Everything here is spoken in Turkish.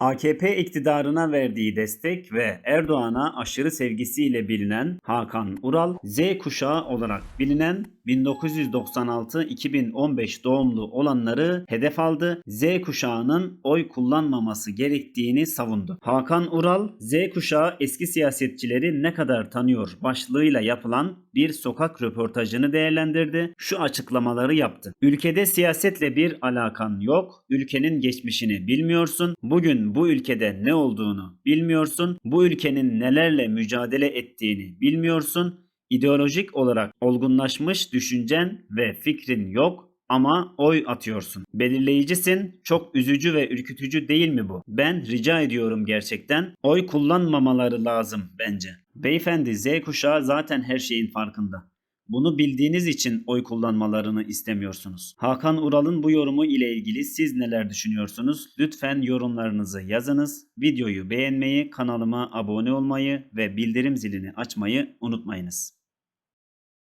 AKP iktidarına verdiği destek ve Erdoğan'a aşırı sevgisiyle bilinen Hakan Ural, Z kuşağı olarak bilinen 1996-2015 doğumlu olanları hedef aldı. Z kuşağının oy kullanmaması gerektiğini savundu. Hakan Ural, Z kuşağı eski siyasetçileri ne kadar tanıyor başlığıyla yapılan bir sokak röportajını değerlendirdi. Şu açıklamaları yaptı. Ülkede siyasetle bir alakan yok. Ülkenin geçmişini bilmiyorsun. Bugün bu ülkede ne olduğunu bilmiyorsun. Bu ülkenin nelerle mücadele ettiğini bilmiyorsun. İdeolojik olarak olgunlaşmış düşüncen ve fikrin yok ama oy atıyorsun. Belirleyicisin. Çok üzücü ve ürkütücü değil mi bu? Ben rica ediyorum gerçekten. Oy kullanmamaları lazım bence. Beyefendi Z kuşağı zaten her şeyin farkında. Bunu bildiğiniz için oy kullanmalarını istemiyorsunuz. Hakan Ural'ın bu yorumu ile ilgili siz neler düşünüyorsunuz? Lütfen yorumlarınızı yazınız. Videoyu beğenmeyi, kanalıma abone olmayı ve bildirim zilini açmayı unutmayınız.